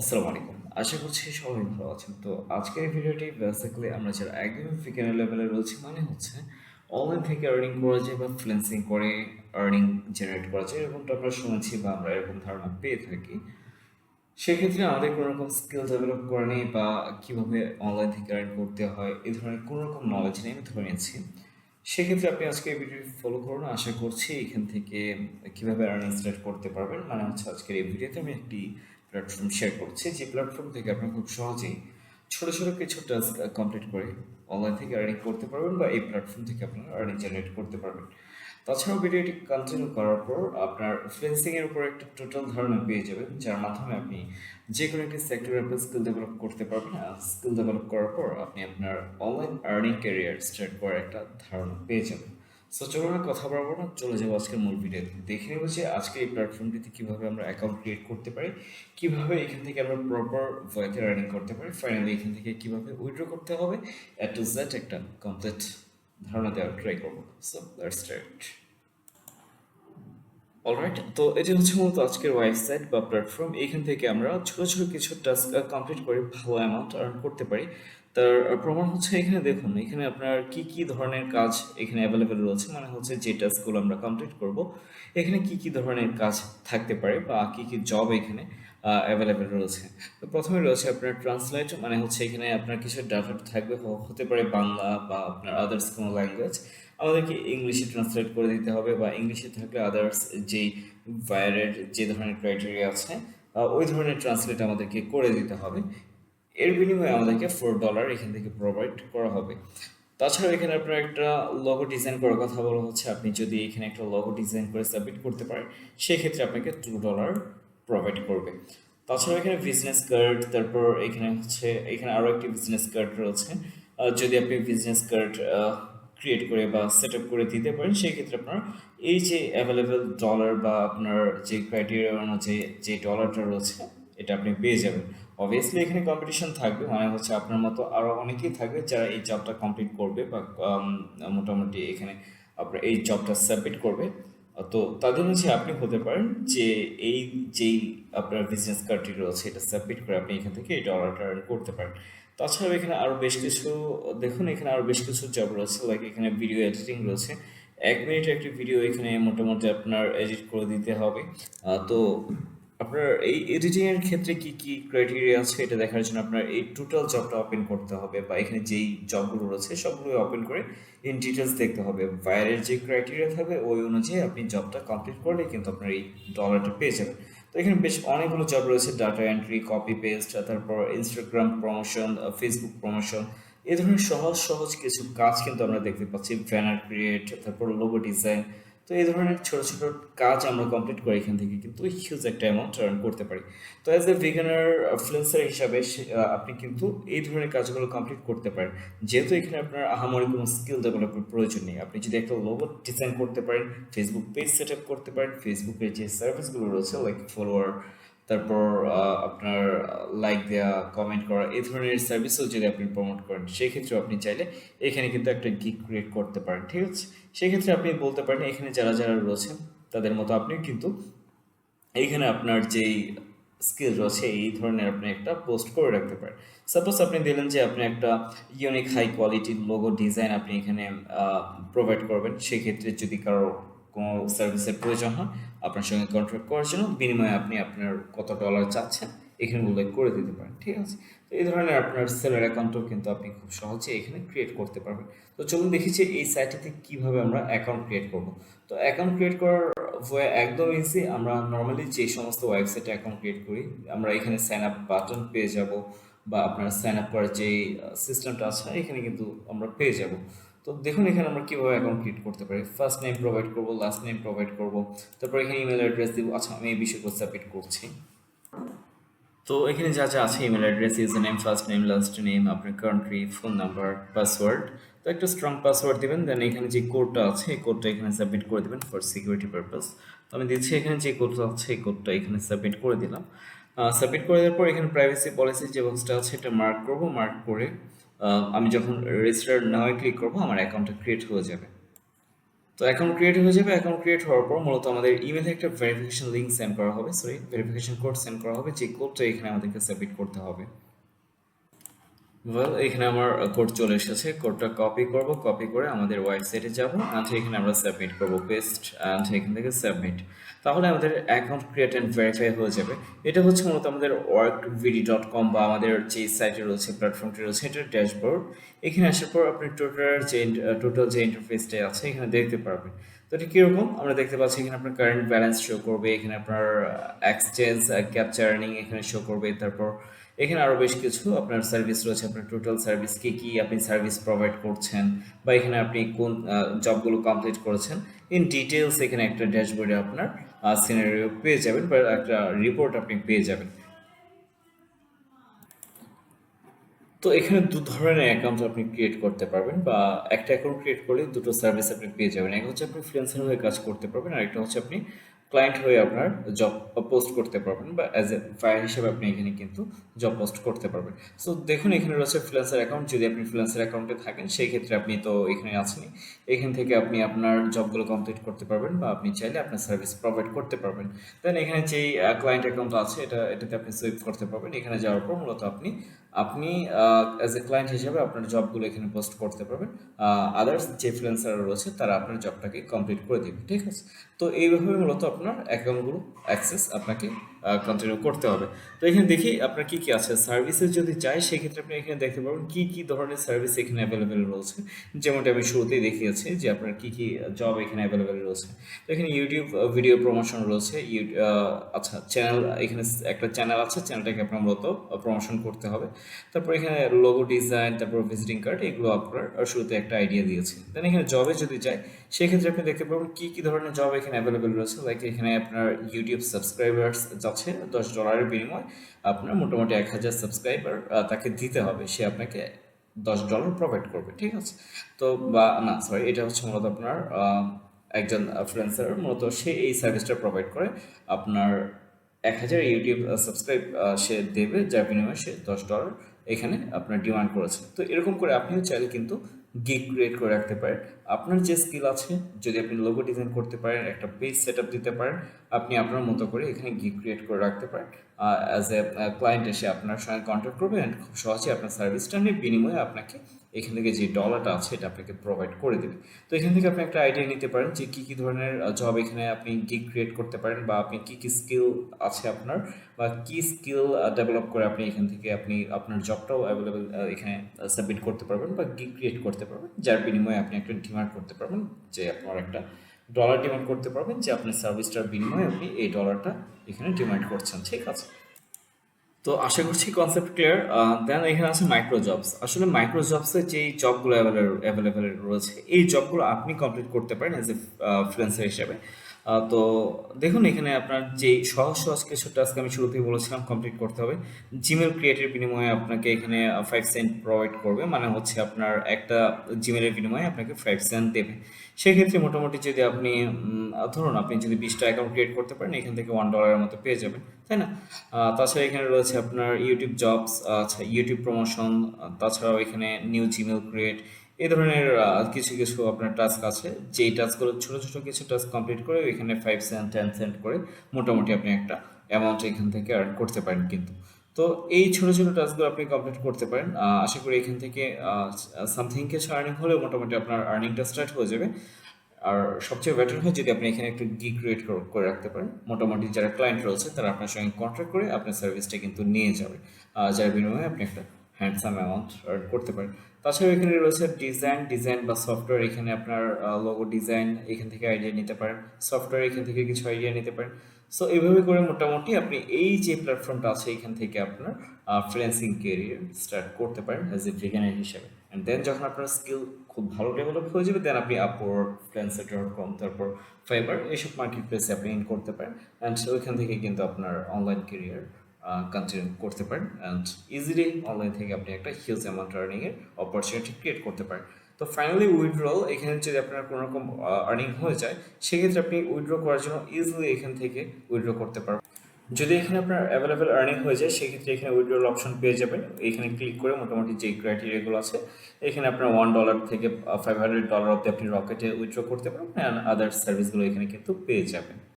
আসসালামু আলাইকুম। আশা করছি সবাই ভালো আছেন। তো আজকের এই ভিডিওটি বেসিক্যালি আমরা যারা একদমই বিজ্ঞানের লেভেলে রয়েছে মানে হচ্ছে অনলাইন থেকে আর্নিং করা যায় বা ফ্রিল্যান্সিং করে আর্নিং জেনারেট করা যায়, এরকমটা আমরা শুনেছি বা আমরা এরকম ধারণা পেয়ে থাকি। সেক্ষেত্রে আমাদের কোনো রকম স্কিল ডেভেলপ করা নেই বা কীভাবে অনলাইন থেকে আর্ন করতে হয় এই ধরনের কোনো রকম নলেজ নেই, আমি ধরে নিয়েছি সেক্ষেত্রে আপনি আজকে এই ভিডিওটি ফলো করুন। আশা করছি এখান থেকে কীভাবে আর্নিং স্টার্ট করতে পারবেন মানে হচ্ছে আজকের এই ভিডিওতে আমি একটি প্ল্যাটফর্ম শেয়ার করছি, যে প্ল্যাটফর্ম থেকে আপনি খুব সহজেই ছোটো ছোটো কিছু টাস্ক কমপ্লিট করে অনলাইন থেকে আর্নিং করতে পারবেন বা এই প্ল্যাটফর্ম থেকে আপনারা আর্নিং জেনারেট করতে পারবেন। তাছাড়াও ভিডিওটি কন্টিনিউ করার পর আপনার ফ্রিল্যান্সিং এর উপর একটা টোটাল ধারণা পেয়ে যাবেন, যার মাধ্যমে আপনি যে কোনো একটি সেক্টরে আপনার স্কিল ডেভেলপ করতে পারবেন, আর স্কিল ডেভেলপ করার পর আপনি আপনার অনলাইন আর্নিং ক্যারিয়ার স্টার্ট করার একটা ধারণা পেয়ে যাবেন। সো চলুন কথা বলব না, চলে যাব আজকের মূল ভিডিওতে। দেখে নেব যে আজকে এই প্ল্যাটফর্মটিতে কীভাবে আমরা অ্যাকাউন্ট ক্রিয়েট করতে পারি, কীভাবে এখান থেকে আমরা প্রপার ওয়েতে রানিং করতে পারি ফাইনালি এখান থেকে কীভাবে উইড্রো করতে হবে অ্যাট টু জেড একটা কমপ্লিট ধারণা দেওয়ার ট্রাই করব। সো দ্যাটস স্টার্ট অলরাইট তো এটি হচ্ছে মূলত আজকের ওয়েবসাইট বা প্ল্যাটফর্ম এখান থেকে আমরা ছোট ছোট কিছু টাস্ক কমপ্লিট করে ভালো অ্যামাউন্ট আর্ন করতে পারি। তার প্রমাণ হচ্ছে এখানে দেখুন, এখানে আপনার কি কি ধরনের কাজ এখানে অ্যাভেলেবেল রয়েছে মানে হচ্ছে যে টাস্কগুলো আমরা কমপ্লিট করব। এখানে কি কি ধরনের কাজ থাকতে পারে বা কি কি জব এখানে? অ্যাভেলেবেল রয়েছে। তো প্রথমে রয়েছে আপনার ট্রান্সলেট মানে হচ্ছে এখানে আপনার কিছু ডাটা থাকবে। হতে পারে বাংলা বা আপনার আদার্স কোনো ল্যাঙ্গুয়েজ আমাদেরকে ইংলিশে ট্রান্সলেট করে দিতে হবে বা ইংলিশে থাকলে আদার্স যেই ভায়ারের যে ধরনের ক্রাইটেরিয়া আছে ওই ধরনের ট্রান্সলেট আমাদেরকে করে দিতে হবে। এর বিনিময়ে আমাদেরকে ফোর ডলার এখান থেকে প্রোভাইড করা হবে। তাছাড়াও এখানে আপনার একটা লগো ডিজাইন করার কথা বলা হচ্ছে। আপনি যদি এখানে একটা লগো ডিজাইন করে সাবমিট করতে পারেন, সেক্ষেত্রে আপনাকে টু ডলার প্রোভাইড করবে। তাছাড়া এখানে বিজনেস কার্ড তারপর এখানে হচ্ছে, এখানে আরও একটি বিজনেস কার্ড রয়েছে। যদি আপনি বিজনেস কার্ড ক্রিয়েট করে বা সেট আপ করে দিতে পারেন, সেই ক্ষেত্রে আপনার এই যে অ্যাভেলেবেল ডলার বা আপনার যে ক্রাইটেরিয়া অনুযায়ী যে ডলারটা রয়েছে, এটা আপনি পেয়ে যাবেন। অবভিয়াসলি এখানে কম্পিটিশন থাকবে মানে হচ্ছে আপনার মতো আরও অনেকেই থাকবে যারা এই জবটা কমপ্লিট করবে বা মোটামুটি এখানে আপনার এই জবটা সাবমিট করবে। তো তাদের হচ্ছে আপনি হতে পারেন যে এই যেই আপনার বিজনেস কার্ডটি রয়েছে, এটা সাবমিট করে আপনি এখান থেকে এটা অর্ডারটা আর্ন করতে পারেন। তাছাড়াও এখানে আরও বেশ কিছু, দেখুন এখানে আরও বেশ কিছু জব রয়েছে লাইক এখানে ভিডিও এডিটিং রয়েছে। এক মিনিটের একটি ভিডিও এখানে মোটামুটি আপনার এডিট করে দিতে হবে। তো আপনার এই এডিটিং এর ক্ষেত্রে কি কি ক্রাইটেরিয়া আছে এটা দেখার জন্য আপনার এই টোটাল জবটা ওপেন করতে হবে বা এখানে যেই জবগুলো রয়েছে সবগুলো ওপেন করে ইন ডিটেলস দেখতে হবে। বাইরের যে ক্রাইটেরিয়া থাকবে ওই অনুযায়ী আপনি জবটা কমপ্লিট করলে কিন্তু আপনার এই ডলারটা পেয়ে যাবেন। তো এখানে বেশ অনেকগুলো জব রয়েছে ডাটা এন্ট্রি কপি পেস্ট তারপর ইনস্টাগ্রাম প্রমোশন ফেসবুক প্রমোশন এই ধরনের সহজ সহজ কিছু কাজ কিন্তু আমরা দেখতে পাচ্ছি। ব্যানার ক্রিয়েট তারপর লোগো ডিজাইন তো এই ধরনের ছোট ছোট কাজ আমরা কমপ্লিট করি এখান থেকে কিন্তু হিউজ একটা অ্যামাউন্ট আর্ন করতে পারি। তো অ্যাজ এ বিগিনার ফ্লেন্সার হিসাবে আপনি কিন্তু এই ধরনের কাজগুলো কমপ্লিট করতে পারেন। যেহেতু এখানে আপনার আহামরি কোনো স্কিল ডেভেলপের প্রয়োজন নেই। আপনি যদি একটা লোগো ডিজাইন করতে পারেন ফেসবুক পেজ সেট আপ করতে পারেন ফেসবুকের যে সার্ভিসগুলো রয়েছে লাইক ফলোয়ার তারপর আপনার লাইক দেওয়া কমেন্ট করা, এই ধরনের সার্ভিসও যদি আপনি প্রমোট করেন সেক্ষেত্রে আপনি চাইলে এখানে কিন্তু একটা গিক ক্রিয়েট করতে পারেন, ঠিক আছে? সেক্ষেত্রে আপনি বলতে পারেন, এখানে যারা যারা রয়েছেন, তাদের মতো আপনি কিন্তু এইখানে আপনার যেই স্কিল রয়েছে, এই ধরনের আপনি একটা পোস্ট করে রাখতে পারেন। সাপোজ আপনি দিলেন যে আপনি একটা ইউনিক হাই কোয়ালিটির লোগো ডিজাইন আপনি এখানে প্রোভাইড করবেন, সেক্ষেত্রে যদি কারও কোনো সার্ভিসের প্রয়োজন হয়, আপনার সঙ্গে কন্ট্রাক্ট করার জন্য বিনিময়ে আপনি আপনার কত ডলার চাচ্ছেন, এখানে উল্লেখ করে দিতে পারেন, ঠিক আছে? তো এই ধরনের আপনার সেলার অ্যাকাউন্টও কিন্তু আপনি খুব সহজে এখানে ক্রিয়েট করতে পারবেন। তো চলুন দেখি যে এই সাইটটিতে কীভাবে আমরা অ্যাকাউন্ট ক্রিয়েট করব। তো অ্যাকাউন্ট ক্রিয়েট করার একদম ইজি আমরা নর্মালি যে সমস্ত ওয়েবসাইটে অ্যাকাউন্ট ক্রিয়েট করি, আমরা এখানে সাইন আপ বাটন পেয়ে যাব বা আপনার সাইন আপ করার যে সিস্টেমটা আছে, এখানে কিন্তু আমরা পেয়ে যাব। তো দেখুন এখানে আমরা কীভাবে অ্যাকাউন্ট ক্রিয়েট করতে পারি। ফার্স্ট নেম প্রোভাইড করব লাস্ট নেম প্রোভাইড করব, তারপর এখানে ইমেল অ্যাড্রেস দিব। আচ্ছা আমি এই বিষয়গুলো সাবমিট করছি। তো এখানে যা যা আছে email address user name first name last name আপনার কান্ট্রি ফোন নাম্বার পাসওয়ার্ড তো একটা স্ট্রং পাসওয়ার্ড দেবেন দেন এখানে যে কোডটা আছে, এই কোডটা এখানে সাবমিট করে দেবেন ফর সিকিউরিটি পারপাস তো আমি দিচ্ছি এখানে যে কোডটা আছে, এই কোডটা এখানে সাবমিট করে দিলাম। সাবমিট করে দেওয়ার পর এখানে প্রাইভেসি পলিসি যে বক্সটা আছে, এটা মার্ক করব। মার্ক করে আমি যখন রেজিস্টার নাও ক্লিক করব, আমার অ্যাকাউন্টটা ক্রিয়েট হয়ে যাবে। তো অ্যাকাউন্ট ক্রিয়েট হয়ে যাবে অ্যাকাউন্ট ক্রিয়েট হওয়ার পর মূলত আমাদের ইমেলে একটা ভেরিফিকেশন লিঙ্ক সেন্ড করা হবে। সরি ভেরিফিকেশন কোড সেন্ড করা হবে, যে কোডটা এখানে আমাদেরকে সাবমিট করতে হবে। ওয়েল এখানে আমার কোড চলে এসেছে। কোডটা কপি করব কপি করে আমাদের ওয়েবসাইটে যাব। অ্যান্ড এখানে আমরা সাবমিট করব পেস্ট অ্যান্ড এখান থেকে সাবমিট তাহলে আমাদের অ্যাকাউন্ট ক্রিয়েট অ্যান্ড ভেরিফাই হয়ে যাবে। এটা হচ্ছে মূলত আমাদের ওয়ার্ক ভিডি ডট কম বা আমাদের যে সাইটে রয়েছে প্ল্যাটফর্মটি রয়েছে, এটার ড্যাশবোর্ড এখানে আসার পর আপনি টোটাল যে টোটাল যে ইন্টারফেসটা আছে, এখানে দেখতে পারবেন। তো এটা কীরকম? আমরা দেখতে পাচ্ছি এখানে আপনার কারেন্ট ব্যালেন্স শো করবে, এখানে আপনার এক্সচেঞ্জ ক্যাপচার এখানে শো করবে, তারপর এখানে আরও বেশ কিছু আপনার সার্ভিস রয়েছে। আপনার টোটাল সার্ভিস কি কি আপনি সার্ভিস প্রোভাইড করছেন বা এখানে আপনি কোন জবগুলো কমপ্লিট করেছেন। ইন ডিটেলস এখানে একটা ড্যাশবোর্ডে আপনার সিনারিও পেয়ে যাবেন বা একটা রিপোর্ট আপনি পেয়ে যাবেন। তো এখানে দু ধরনের অ্যাকাউন্ট আপনি ক্রিয়েট করতে পারবেন বা একটা অ্যাকাউন্ট ক্রিয়েট করলে দুটো সার্ভিস আপনি পেয়ে যাবেন। এক হচ্ছে আপনি ফ্রিল্যান্সার হয়ে কাজ করতে পারবেন আর একটা হচ্ছে আপনি ক্লায়েন্ট হয়ে আপনার জব পোস্ট করতে পারবেন বা অ্যাজ এ ফায়ার হিসেবে আপনি এখানে কিন্তু জব পোস্ট করতে পারবেন। সো দেখুন, এখানে রয়েছে ফ্রিল্যান্সার অ্যাকাউন্ট যদি আপনি ফ্রিল্যান্সার অ্যাকাউন্টে থাকেন, সেই ক্ষেত্রে আপনি তো এখানে আছেনই। এখান থেকে আপনি আপনার জবগুলো কমপ্লিট করতে পারবেন বা আপনি চাইলে আপনার সার্ভিস প্রোভাইড করতে পারবেন। দেন এখানে যেই ক্লায়েন্ট অ্যাকাউন্ট আছে, এটা, এটাতে আপনি সুইপ করতে পারবেন। এখানে যাওয়ার পর মূলত আপনি আপনি অ্যাজ এ ক্লায়েন্ট হিসেবে আপনার জবগুলো এখানে পোস্ট করতে পারবেন। আদার্স যে ফ্রিল্যান্সার রয়েছে, তারা আপনার জবটাকে কমপ্লিট করে দেবে, ঠিক আছে? তো, এইভাবে মূলত আপনার অ্যাকাউন্টগুলো অ্যাক্সেস আপনাকে কন্টিনিউ করতে হবে। তো এখানে দেখি আপনার কি কি আছে। সার্ভিসেস যদি চাই, সেক্ষেত্রে আপনি এখানে দেখতে পাবেন কি কি ধরনের সার্ভিস এখানে অ্যাভেলেবেল রয়েছে। যেমনটা আমি শুরুতেই দেখিয়েছি যে আপনার কি কি জব এখানে অ্যাভেলেবেল রয়েছে। তো এখানে ইউটিউব ভিডিও প্রমোশন রয়েছে। আচ্ছা চ্যানেল এখানে একটা চ্যানেল আছে। চ্যানেলটাকে আপনার মূলত প্রমোশন করতে হবে। তারপর এখানে লোগো ডিজাইন তারপর ভিজিটিং কার্ড এগুলো আপনার শুরুতে একটা আইডিয়া দিয়েছে। দেন এখানে জবে যদি চাই সেক্ষেত্রে আপনি দেখতে পাবেন কি কি ধরনের জব এখানে অ্যাভেলেবেল রয়েছে। লাইক এখানে আপনার ইউটিউব সাবস্ক্রাইবার্স যাচ্ছে দশ ডলারের বিনিময় আপনার মোটামুটি এক হাজার সাবস্ক্রাইবার তাকে দিতে হবে। সে আপনাকে দশ ডলার প্রোভাইড করবে, ঠিক আছে? তো বা, না সরি এটা হচ্ছে মূলত আপনার একজন ফ্রিল্যান্সার মূলত সে এই সার্ভিসটা প্রোভাইড করে। আপনার এক হাজার ইউটিউব সাবস্ক্রাইব সে দেবে, যার বিনিময়ে সে দশ ডলার এখানে আপনার ডিমান্ড করেছে। তো এরকম করে আপনিও চাইলে কিন্তু গিগ ক্রিয়েট করে রাখতে পারেন। আপনার যে স্কিল আছে, যদি আপনি লোগো ডিজাইন করতে পারেন, একটা পেজ সেট দিতে পারেন আপনি আপনার মতো করে এখানে গিগ ক্রিয়েট করে রাখতে পারেন। অ্যাজ এ ক্লায়েন্ট এসে আপনার সঙ্গে কন্ট্যাক্ট করবে অ্যান্ড খুব সহজে আপনার সার্ভিসটা নিয়ে বিনিময়ে আপনাকে এখান থেকে যে ডলারটা আছে এটা আপনাকে প্রোভাইড করে দেবে। তো এখান থেকে আপনি একটা আইডিয়া নিতে পারেন যে কী কী ধরনের জব এখানে আপনি গিগ ক্রিয়েট করতে পারেন বা আপনি কী কী স্কিল আছে আপনার বা কী স্কিল ডেভেলপ করে আপনি এখান থেকে আপনি আপনার জবটাও অ্যাভেলেবেল এখানে সাবমিট করতে পারবেন বা গিগ ক্রিয়েট করতে পারবেন। যার বিনিময়ে আপনি একটা ডিমান্ড করতে পারবেন যে আপনার একটা ডলার ডিমান্ড করতে পারবেন যে আপনার সার্ভিসটার বিনিময়ে আপনি এই ডলারটা এখানে ডিমান্ড করছেন, ঠিক আছে? তো আশা করছি কনসেপ্ট ক্লিয়ার দেন এখানে আছে মাইক্রো জবস আসলে মাইক্রো জবসের যে জবগুলো অ্যাভেলেবেল রয়েছে, এই জবগুলো আপনি কমপ্লিট করতে পারেন অ্যাজ এ ফ্রিল্যান্সার হিসেবে। তো দেখুন এখানে আপনার যে সহজ সহজ কিছু টাস্ক আমি শুরুতেই বলেছিলাম কমপ্লিট করতে হবে। জিমেল ক্রিয়েটের বিনিময়ে আপনাকে এখানে ফাইভ সেন্ট প্রোভাইড করবে। মানে হচ্ছে আপনার একটা জিমেলের বিনিময়ে আপনাকে ফাইভ সেন্ট দেবে। সেক্ষেত্রে মোটামুটি যদি আপনি ধরুন আপনি যদি বিশটা অ্যাকাউন্ট ক্রিয়েট করতে পারেন, এখান থেকে ওয়ান ডলারের মতো পেয়ে যাবেন, তাই না? তাছাড়া এখানে রয়েছে আপনার ইউটিউব জবস আচ্ছা ইউটিউব প্রমোশন তাছাড়াও এখানে নিউ জিমেল ক্রিয়েট এ ধরনের কিছু কিছু আপনার টাস্ক আছে। যেই টাস্কগুলো ছোটো ছোটো কিছু টাস্ক কমপ্লিট করে এখানে ফাইভ সেন্ট টেন সেন্ট করে মোটামুটি আপনি একটা অ্যামাউন্ট এখান থেকে আর্ন করতে পারেন কিন্তু। তো এই ছোটো ছোটো টাস্কগুলো আপনি কমপ্লিট করতে পারেন। আশা করি এখান থেকে সামথিং কিছু আর্নিং হলে মোটামুটি আপনার আর্নিংটা স্টার্ট হয়ে যাবে। আর সবচেয়ে বেটার হয় যদি আপনি এখানে একটু গি ক্রিয়েট করে রাখতে পারেন। মোটামুটি যারা ক্লায়েন্ট রয়েছে, তারা আপনার সঙ্গে কন্ট্যাক্ট করে আপনার সার্ভিসটা কিন্তু নিয়ে যাবে। যার বিনিময়ে আপনি একটা হ্যান্ডসাম অ্যামাউন্ট আর্ন করতে পারেন। তাছাড়াও এখানে রয়েছে ডিজাইন ডিজাইন বা সফটওয়্যার এখানে আপনার লোগো ডিজাইন এখান থেকে আইডিয়া নিতে পারেন। সফটওয়্যার এখান থেকে কিছু আইডিয়া নিতে পারেন। সো এইভাবে করে মোটামুটি আপনি এই যে প্ল্যাটফর্মটা আছে, এখান থেকে আপনার ফ্রিল্যান্সিং কেরিয়ার স্টার্ট করতে পারেন অ্যাজ এ বিজ্ঞানের হিসেবে। অ্যান্ড দেন যখন আপনার স্কিল খুব ভালো ডেভেলপ হয়ে যাবে দেন আপনি আপওয়ার্ড ফ্রিল্যান্সার ডট কম তারপর ফাইবার এইসব মার্কেট প্লেসে আপনি ইন করতে পারেন। অ্যান্ড ওইখান থেকে কিন্তু আপনার অনলাইন কেরিয়ার কন্টিনিউ করতে পারেন। অ্যান্ড ইজিলি অনলাইন থেকে আপনি একটা হিউজ অ্যামাউন্ট আর্নিংয়ের অপরচুনিটি ক্রিয়েট করতে পারেন। তো ফাইনালি উইথড্রল এখানে যদি আপনার কোনো রকম আর্নিং হয়ে যায়, সেক্ষেত্রে আপনি উইড্রো করার জন্য ইজিলি এখান থেকে উইথড্র করতে পারবেন। যদি এখানে আপনার অ্যাভেলেবেল আর্নিং হয়ে যায়, সেক্ষেত্রে এখানে উইড্রোল অপশন পেয়ে যাবেন। এখানে ক্লিক করে মোটামুটি যে ক্রাইটেরিয়াগুলো আছে, এখানে আপনার ওয়ান ডলার থেকে ফাইভ হান্ড্রেড ডলার অব্দি আপনি রকেটে উইথড্র করতে পারবেন অ্যান্ড আদার সার্ভিসগুলো এখানে কিন্তু পেয়ে যাবেন।